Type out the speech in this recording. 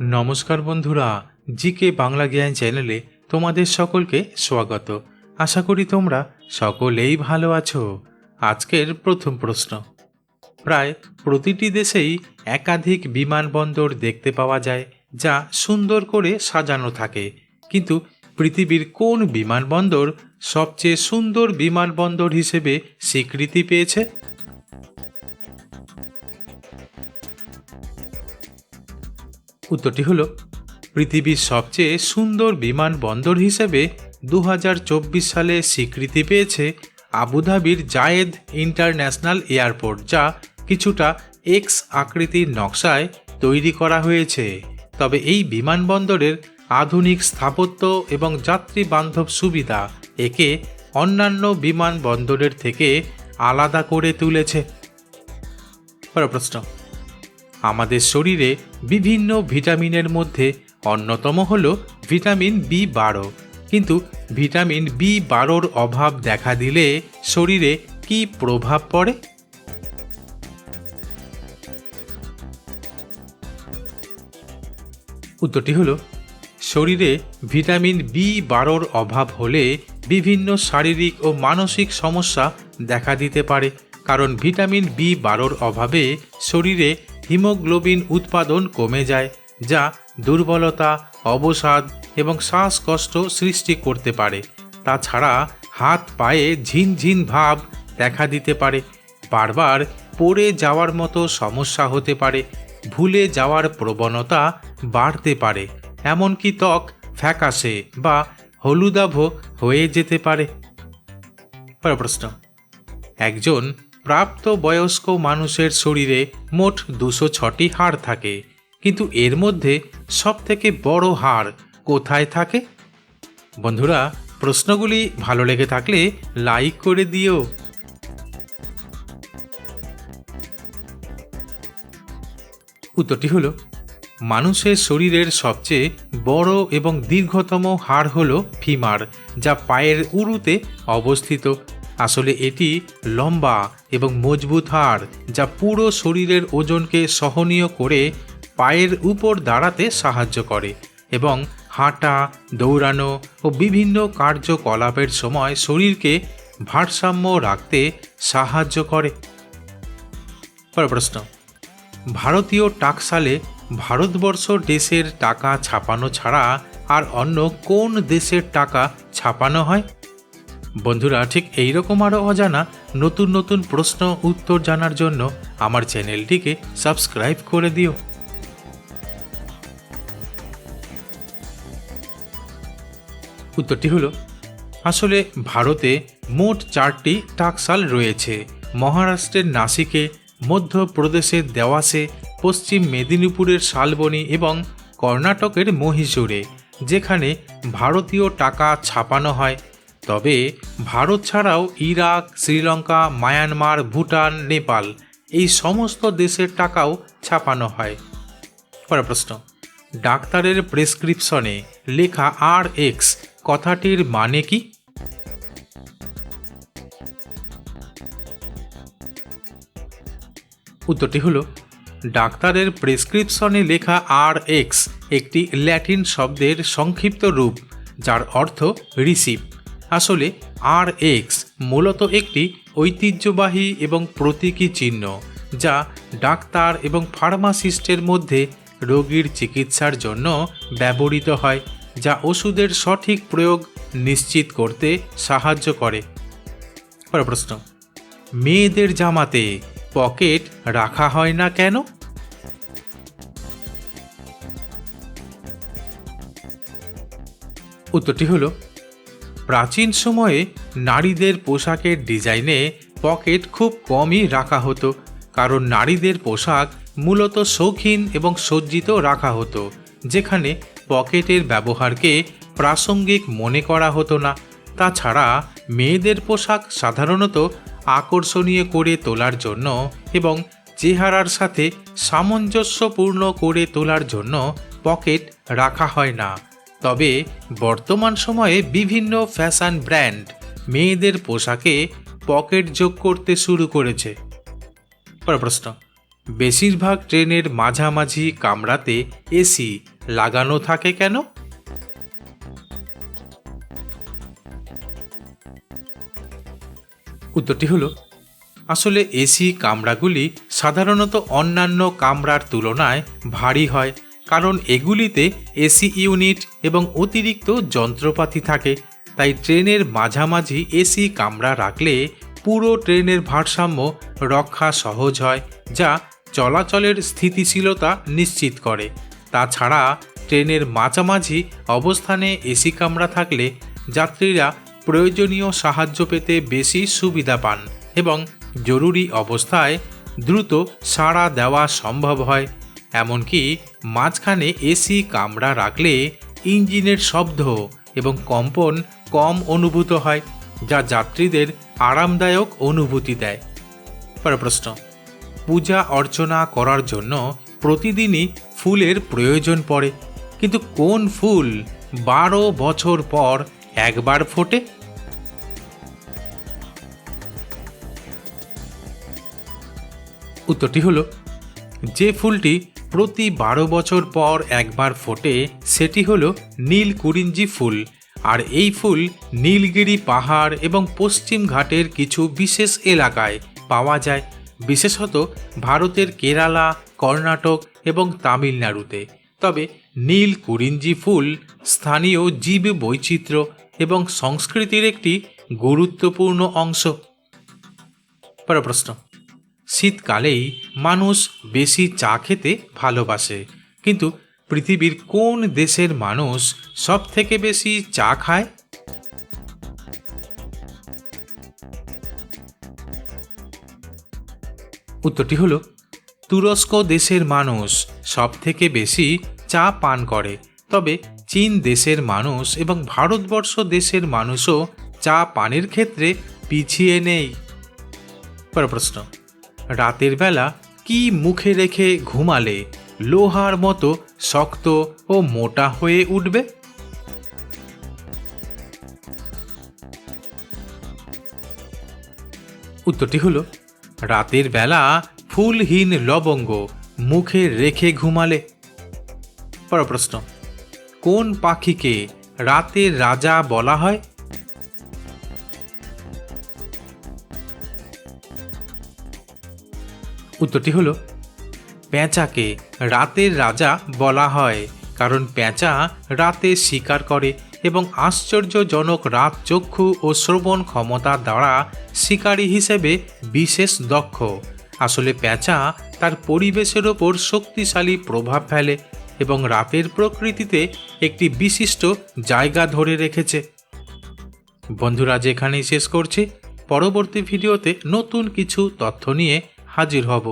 নমস্কার বন্ধুরা, জিকে বাংলা জ্ঞান চ্যানেলে তোমাদের সকলকে স্বাগত। আশা করি তোমরা সকলেই ভালো আছো। আজকের প্রথম প্রশ্ন। প্রায় প্রতিটি দেশেই একাধিক বিমানবন্দর দেখতে পাওয়া যায়, যা সুন্দর করে সাজানো থাকে। কিন্তু পৃথিবীর কোন বিমানবন্দর সবচেয়ে সুন্দর বিমানবন্দর হিসেবে স্বীকৃতি পেয়েছে? উত্তরটি হলো, পৃথিবীর সবচেয়ে সুন্দর বিমানবন্দর হিসেবে দু হাজার চব্বিশ সালে স্বীকৃতি পেয়েছে আবুধাবির জায়েদ ইন্টারন্যাশনাল এয়ারপোর্ট, যা কিছুটা এক্স আকৃতির নকশায় তৈরি করা হয়েছে। তবে এই বিমানবন্দরের আধুনিক স্থাপত্য এবং যাত্রী বান্ধব সুবিধা একে অন্যান্য বিমানবন্দরের থেকে আলাদা করে তুলেছে। প্রশ্ন। আমাদের শরীরে বিভিন্ন ভিটামিনের মধ্যে অন্যতম হল ভিটামিন বি বারো। কিন্তু ভিটামিন বি বারোর অভাব দেখা দিলে শরীরে কি প্রভাব পড়ে? উত্তরটি হলো, শরীরে ভিটামিন বি বারোর অভাব হলে বিভিন্ন শারীরিক ও মানসিক সমস্যা দেখা দিতে পারে। কারণ ভিটামিন বি বারোর অভাবে শরীরে হিমোগ্লোবিন উৎপাদন কমে যায়, যা দুর্বলতা, অবসাদ এবং শ্বাসকষ্ট সৃষ্টি করতে পারে। তাছাড়া হাত পায়ে ঝিনঝিন ভাব দেখা দিতে পারে। বারবার পড়ে যাওয়ার মতো সমস্যা হতে পারে। ভুলে যাওয়ার প্রবণতা বাড়তে পারে। এমনকি ত্বক ফ্যাকাশে বা হলুদাভ হয়ে যেতে পারে। প্রশ্ন। একজন প্রাপ্ত বয়স্ক মানুষের শরীরে মোট দুশো ছটি হাড় থাকে। কিন্তু এর মধ্যে সবথেকে বড় হাড় কোথায় থাকে? বন্ধুরা, প্রশ্নগুলি ভালো লেগে থাকলে লাইক করে দিও। উত্তরটি হলো, মানুষের শরীরের সবচেয়ে বড় এবং দীর্ঘতম হাড় হল ফিমার, যা পায়ের উরুতে অবস্থিত। আসলে এটি লম্বা এবং মজবুত হাড় যা পুরো শরীরের ওজনকে সহনীয় করে পায়ের উপর দাঁড়াতে সাহায্য করে এবং হাঁটা, দৌড়ানো ও বিভিন্ন কার্যকলাপের সময় শরীরকে ভারসাম্য রাখতে সাহায্য করে। প্রশ্ন। ভারতীয় টাকসালে ভারতবর্ষ দেশের টাকা ছাপানো ছাড়া আর অন্য কোন দেশের টাকা ছাপানো হয়? বন্ধুরা, ঠিক এইরকম আরও অজানা নতুন নতুন প্রশ্ন, উত্তর জানার জন্য আমার চ্যানেলটিকে সাবস্ক্রাইব করে দিও। উত্তরটি হলো, আসলে ভারতে মোট চারটি টাকসাল রয়েছে। মহারাষ্ট্রের নাসিকে মধ্যপ্রদেশের দেওয়াসে, পশ্চিম মেদিনীপুরের শালবনি এবং কর্ণাটকের মহীশূরে, যেখানে ভারতীয় টাকা ছাপানো হয় তবে ভারত ছাড়াও ইরাক, শ্রীলঙ্কা, মায়ানমার, ভুটান, নেপাল এই সমস্ত দেশের টাকাও ছাপানো হয়। পরের প্রশ্ন। ডাক্তারের প্রেসক্রিপশনে লেখা আর এক্স কথাটির মানে কি? উত্তরটি হলো, ডাক্তারের প্রেসক্রিপশনে লেখা আর এক্স একটি ল্যাটিন শব্দের সংক্ষিপ্ত রূপ, যার অর্থ রিসিপ আসলে আর এক্স মূলত একটি ঐতিহ্যবাহী এবং প্রতীকী চিহ্ন, যা ডাক্তার এবং ফার্মাসিস্টের মধ্যে রোগীর চিকিৎসার জন্য ব্যবহৃত হয়, যা ওষুধের সঠিক প্রয়োগ নিশ্চিত করতে সাহায্য করে। পরের প্রশ্ন, মেয়েদের জামাতে পকেট রাখা হয় না কেন? উত্তরটি হলো প্রাচীন সময়ে নারীদের পোশাকের ডিজাইনে পকেট খুব কমই রাখা হতো, কারণ নারীদের পোশাক মূলত শৌখিন এবং সজ্জিত রাখা হতো, যেখানে পকেটের ব্যবহারকে প্রাসঙ্গিক মনে করা হতো না। তাছাড়া মেয়েদের পোশাক সাধারণত আকর্ষণীয় করে তোলার জন্য এবং চেহারার সাথে সামঞ্জস্যপূর্ণ করে তোলার জন্য পকেট রাখা হয় না। তবে বর্তমান সময়ে বিভিন্ন ফ্যাশন ব্র্যান্ড মেয়েদের পোশাকে পকেট যোগ করতে শুরু করেছে। প্রশ্ন, বেশিরভাগ ট্রেনের মাঝামাঝি কামরাতে এসি লাগানো থাকে কেন? উত্তরটি হলো, আসলে এসি কামরাগুলি সাধারণত অন্যান্য কামরার তুলনায় ভারী হয় কারণ এগুলিতে এসি ইউনিট এবং অতিরিক্ত যন্ত্রপাতি থাকে। তাই ট্রেনের মাঝামাঝি এসি কামরা রাখলে পুরো ট্রেনের ভারসাম্য রক্ষা সহজ হয়, যা চলাচলের স্থিতিশীলতা নিশ্চিত করে। তাছাড়া ট্রেনের মাঝামাঝি অবস্থানে এসি কামরা থাকলে যাত্রীরা প্রয়োজনীয় সাহায্য পেতে বেশি সুবিধা পান এবং জরুরি অবস্থায় দ্রুত সাড়া দেওয়া সম্ভব হয়। এমনকি মাঝখানে এসি কামরা রাখলে ইঞ্জিনের শব্দ এবং কম্পন কম অনুভূত হয়, যা যাত্রীদের আরামদায়ক অনুভূতি দেয়। পরের প্রশ্ন পূজা অর্চনা করার জন্য প্রতিদিনই ফুলের প্রয়োজন পড়ে, কিন্তু কোন ফুল বারো বছর পর একবার ফোটে? উত্তরটি হলো, যে ফুলটি প্রতি বারো বছর পর একবার ফোটে, সেটি হলো নীল কুরিঞ্জি ফুল। আর এই ফুল নীলগিরি পাহাড় এবং পশ্চিম ঘাটের কিছু বিশেষ এলাকায় পাওয়া যায়, বিশেষত ভারতের কেরালা, কর্ণাটক এবং তামিলনাড়ুতে। তবে নীল কুরিঞ্জি ফুল স্থানীয় জীব বৈচিত্র্য এবং সংস্কৃতির একটি গুরুত্বপূর্ণ অংশ। পরের প্রশ্ন। শীতকালেই মানুষ বেশি চা খেতে ভালোবাসে। কিন্তু পৃথিবীর কোন দেশের মানুষ সব থেকে বেশি চা খায়? উত্তরটি হলো, তুরস্ক দেশের মানুষ সব থেকে বেশি চা পান করে। তবে চীন দেশের মানুষ এবং ভারতবর্ষ দেশের মানুষও চা পানের ক্ষেত্রে পিছিয়ে নেই। পরের প্রশ্ন। রাতের বেলা কি মুখে রেখে ঘুমালে লোহার মতো শক্ত ও মোটা হয়ে উঠবে? উত্তরটি হলো, রাতের বেলা ফুলহীন লবঙ্গ মুখে রেখে ঘুমালে। পর প্রশ্ন, কোন পাখিকে রাতের রাজা বলা হয়? উত্তরটি হলো, পেঁচাকে রাতের রাজা বলা হয়, কারণ পেঁচা রাতে শিকার করে এবং আশ্চর্যজনক রাত চক্ষু ও শ্রবণ ক্ষমতা দ্বারা শিকারী হিসেবে বিশেষ দক্ষ। আসলে পেঁচা তার পরিবেশের ওপর শক্তিশালী প্রভাব ফেলে এবং রাতের প্রকৃতিতে একটি বিশিষ্ট জায়গা ধরে রেখেছে। বন্ধুরা, যেখানেই শেষ করছি, পরবর্তী ভিডিওতে নতুন কিছু তথ্য নিয়ে হাজির হব।